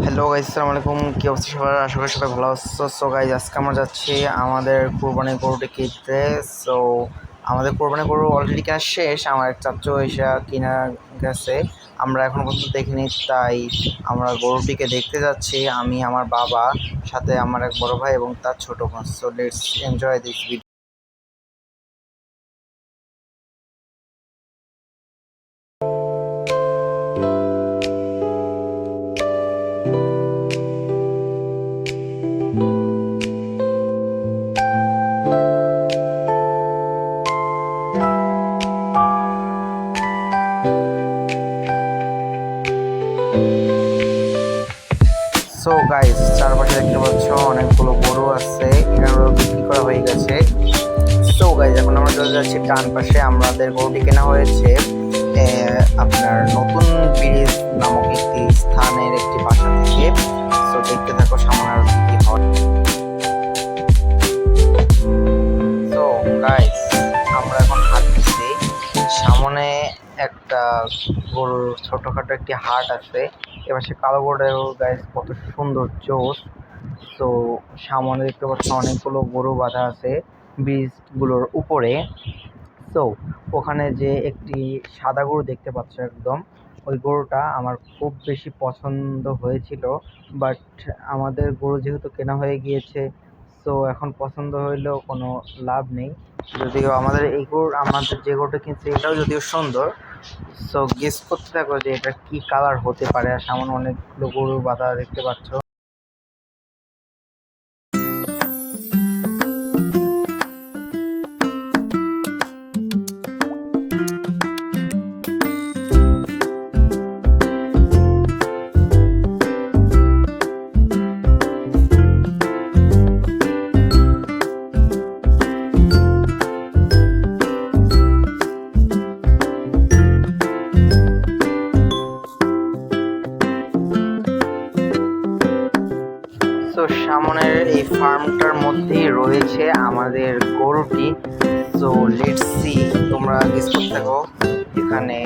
Hello guys আসসালামু আলাইকুম কী অবস্থা সবার? আশা করি সবাই ভালো আছো। সো গাইজ আজকে আমরা যাচ্ছি আমাদের কোরবানি গরুটি কিনতে। সো আমাদের কোরবানি গরু অলরেডি কেনা শেষ। আমার এক চাচ্চু এসে কিনা গেছে। আমরা এখন পর্যন্ত দেখিনি, তাই আমরা গরুটিকে দেখতে যাচ্ছি। আমি, আমার বাবা, সাথে আমার এক বড় ভাই এবং তার ছোট বোন। So let's enjoy this so guys চারপাশে দেখতে পাচ্ছ অনেকগুলো গরু আছে এখানে বিক্রি করা হয়ে গেছে। সো গাইস এখন আমরা চলে যাচ্ছি ডান পাশে। আমাদের গরুটি কেনা হয়েছে আপনার নতুন ব্রিজ নামক একটি স্থানের একটি বাসা থেকে। সো দেখতে থাকো, সামনে আরও কি হয় গরুর ছোটখাটো একটি হাট আছে। এবার সে কালো গরুটাও গাইস কত সুন্দর জোস তো সামনে দেখতে পাচ্ছি অনেকগুলো গরু বাঁধা আছে ব্রিজগুলোর উপরে। তো ওখানে যে একটি সাদা গরু দেখতে পাচ্ছ একদম। ওই গরুটা আমার খুব বেশি পছন্দ হয়েছিল। বাট আমাদের গরু যেহেতু কেনা হয়ে গিয়েছে তো এখন পছন্দ হইলেও কোনো লাভ নেই। যদিও আমাদের এই গরু, আমাদের যে গরুটা কিনছে, এটাও যদিও সুন্দর। সো গেস করতে থাকো যে এটা কি কালার হতে পারে। আর সামনে অনেকগুলো গরু বাঁধা দেখতে পাচ্ছ। তো সামনের এই ফার্মটার মধ্যেই রয়েছে আমাদের গরুটি। সো লেটস সি তোমরা গেস করতে থাকো, এখানে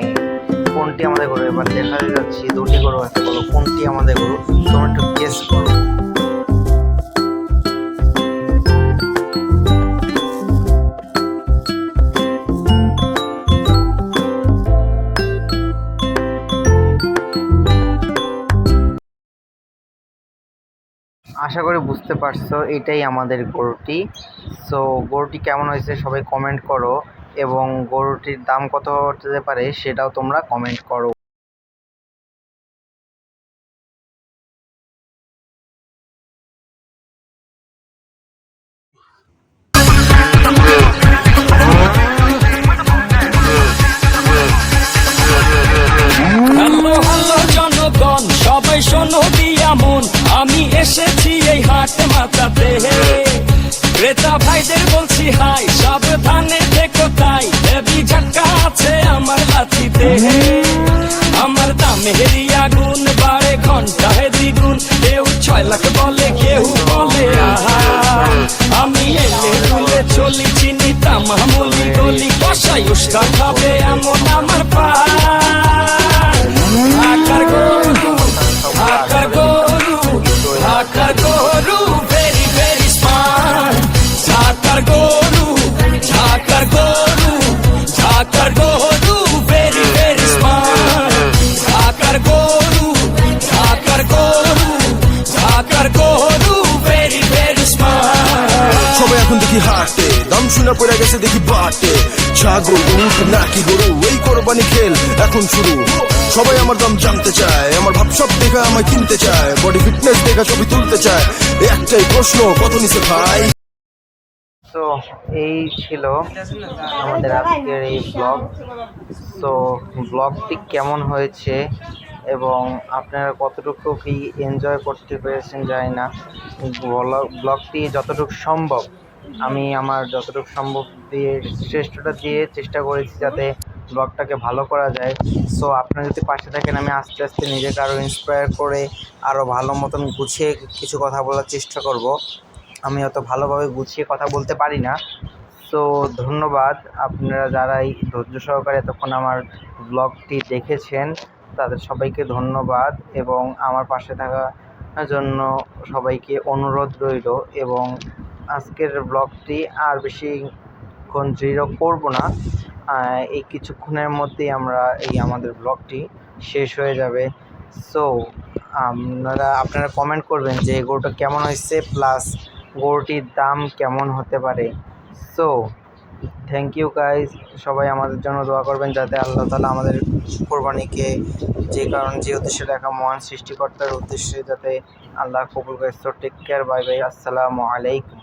কোনটি আমাদের গরু? এবার দেখা যাচ্ছে দুটি গরু আছে, বলো কোনটি আমাদের গরু? তোমরা একটু গেস করো। আশা করি বুঝতে পারছ, এটাই আমাদের গরুটি। সো গরুটি কেমন হয়েছে সবাই কমেন্ট করো এবং গরুটির দাম কত হতে পারে সেটাও তোমরা কমেন্ট করো। ক্রেতা ভাইদের গরু, ঝাকার গরু ঝাকার গরু ভেরি ভেরি স্মার্ট ঝাকার গরু ঝাকার গরু ঝাকার গরু ভেরি ভেরি স্মার্ট সবাই এখন দেখি হাটে, দাম শুনে পড়ে গেছে দেখি বাটে। ছাগল উঠ নাকি গরু, এই কোরবানি খেল এখন শুরু। সবাই আমার দাম জানতে চায়, আমার ভাব সব দেখা আমায় কিনতে চায়। বডি ফিটনেস দেখা ছবি তুলতে চায়। একটাই প্রশ্ন, কত নিছে ভাই? তো এই ছিল আমাদের আজকের এই ব্লগ তো ব্লগটি কেমন হয়েছে এবং আপনারা কতটুকু কি এনজয় করতে পেরেছেন জানি না। ব্লগ- ব্লগটি যতটুকু সম্ভব, আমি আমার যতটুকু সম্ভব দিয়ে শ্রেষ্ঠটা দিয়ে চেষ্টা করেছি যাতে ব্লগটাকে ভালো করা যায়। সো আপনারা যদি পাশে থাকেন, আমি আস্তে আস্তে নিজেকে আরও ইন্সপায়ার করে আরও ভালো মতন গুছিয়ে কিছু কথা বলার চেষ্টা করব। আমি অত ভালোভাবে গুছিয়ে কথা বলতে পারি না। তো ধন্যবাদ আপনারা যারা এই ধৈর্য সহকারে এতক্ষণ আমার ব্লগটি দেখেছেন, তাদের সবাইকে ধন্যবাদ এবং আমার পাশে থাকার জন্য সবাইকে অনুরোধ রইল এবং আজকের ব্লগটি আর বেশিক্ষণ দৃঢ় করব না। এই কিছুক্ষণের মধ্যেই আমরা এই আমাদের ব্লগটি শেষ হয়ে যাবে। সো আপনারা আপনারা কমেন্ট করবেন যে গরুটা কেমন হয়েছে প্লাস গরুটির দাম কেমন হতে পারে? সো থ্যাংক ইউ গাইজ সবাই আমাদের জন্য দোয়া করবেন যাতে আল্লাহ তালা আমাদের কোরবানিকে যে কারণ, যে উদ্দেশ্যে দেখা মহান সৃষ্টিকর্তার উদ্দেশ্যে যাতে আল্লাহ কবুল guys so take care bye bye আসসালামু আলাইকুম